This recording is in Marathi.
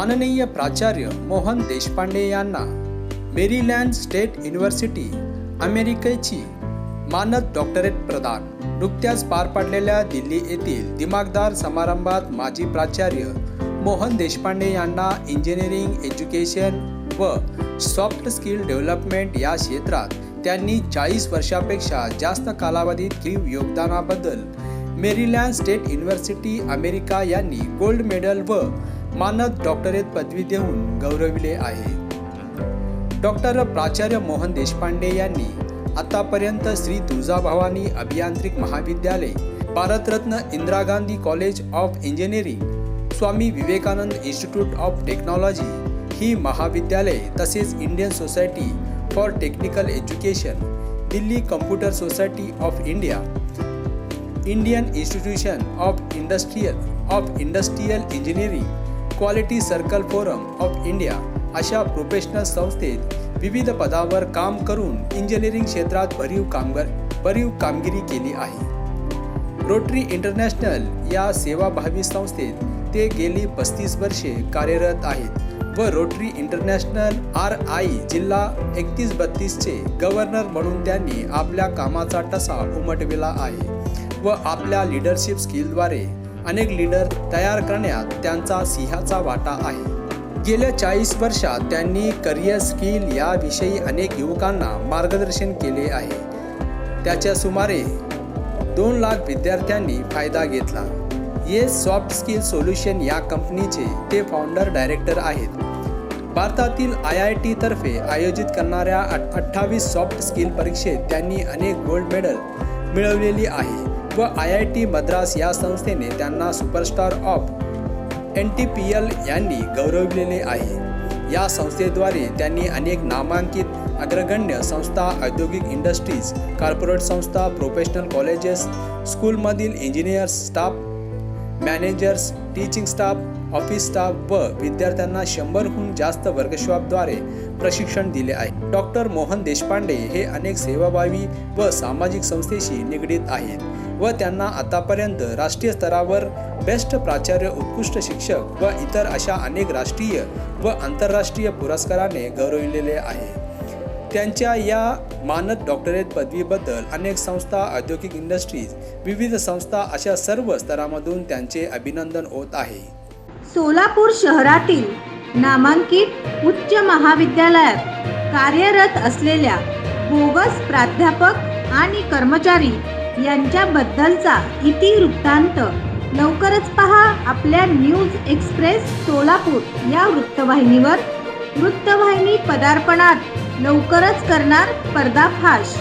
माननीय प्राचार्य मोहन देशपांडे यांना मेरीलँड स्टेट युनिव्हर्सिटी अमेरिकेची मानद डॉक्टरेट प्रदान. नुकत्याच पार पडलेल्या दिल्ली येथील दिमागदार समारंभात माजी प्राचार्य मोहन देशपांडे यांना इंजिनिअरिंग एज्युकेशन व सॉफ्ट स्किल डेव्हलपमेंट या क्षेत्रात त्यांनी चाळीस वर्षापेक्षा जास्त कालावधीत किव योगदानाबद्दल मेरीलँड स्टेट युनिव्हर्सिटी अमेरिका यांनी गोल्ड मेडल व मानद डॉक्टरेट पदवी देऊन गौरविले आहे. डॉक्टर प्राचार्य मोहन देशपांडे यांनी आतापर्यंत श्री तुळजाभवानी अभियांत्रिक महाविद्यालय Bharat Ratna Indira Gandhi college of engineering Swami Vivekanand institute of technology ही महाविद्यालय तसेच Indian society for technical education Delhi computer society of India Indian institution of industrial of industrial engineering quality circle forum of India अशा प्रोफेशनल संस्थेत विविध पदावर काम करून इंजिनिअरिंग क्षेत्रात भरीव कामगार भरीव कामगिरी केली आहे. रोटरी इंटरनॅशनल या सेवाभावी संस्थेत ते गेली पस्तीस वर्षे कार्यरत आहेत व रोटरी इंटरनॅशनल आर आय जिल्हा एकतीस बत्तीसचे गव्हर्नर म्हणून त्यांनी आपल्या कामाचा टसा उमटविला आहे व आपल्या लिडरशिप स्किलद्वारे अनेक लीडर तयार करण्यात त्यांचा सिंहाचा वाटा आहे. गेल्या चाळीस वर्षात त्यांनी करिअर स्किल याविषयी अनेक युवकांना मार्गदर्शन केले आहे. त्याच्या सुमारे दोन लाख विद्यार्थ्यांनी फायदा घेतला. येस सॉफ्ट स्किल सोल्युशन या कंपनीचे ते फाउंडर डायरेक्टर आहेत. भारतातील आय आय टी तर्फे आयोजित करणाऱ्या अठ्ठावीस सॉफ्ट स्किल परीक्षेत त्यांनी अनेक गोल्ड मेडल मिळवलेली आहे. व आय आय टी मद्रास या संस्थेने त्यांना superstar of N T P L यांनी गौरविलेले आहे. या संस्थेद्वारे त्यांनी अनेक नामांकित अग्रगण्य संस्था औद्योगिक इंडस्ट्रीज कॉर्पोरेट संस्था professional colleges स्कूलमधील engineers staff managers teaching staff office staff व विद्यार्थ्यांना शंभरहून जास्त वर्कशॉपद्वारे प्रशिक्षण दिले आहे. डॉक्टर मोहन देशपांडे हे अनेक सेवाभावी व सामाजिक संस्थेशी निगडीत आहेत व त्यांना आतापर्यंत राष्ट्रीय स्तरावर बेस्ट प्राचार्य उत्कृष्ट शिक्षक व इतर अशा अनेक राष्ट्रीय व आंतरराष्ट्रीय पुरस्काराने गौरविलेले आहे. त्यांच्या या मानद डॉक्टरेट पदवीबद्दल अनेक संस्था औद्योगिक इंडस्ट्रीज विविध संस्था अशा सर्व स्तरामधून त्यांचे अभिनंदन होत आहे. सोलापूर शहरातील नामांकित उच्च महाविद्यालयात कार्यरत असलेल्या बोगस प्राध्यापक आणि कर्मचारी यांच्याबद्दलचा इतिवृत्तांत लवकरच पहा आपल्या न्यूज एक्सप्रेस सोलापूर या वृत्तवाहिनीवर. वृत्तवाहिनी पदार्पणात लवकरच करणार पर्दाफाश.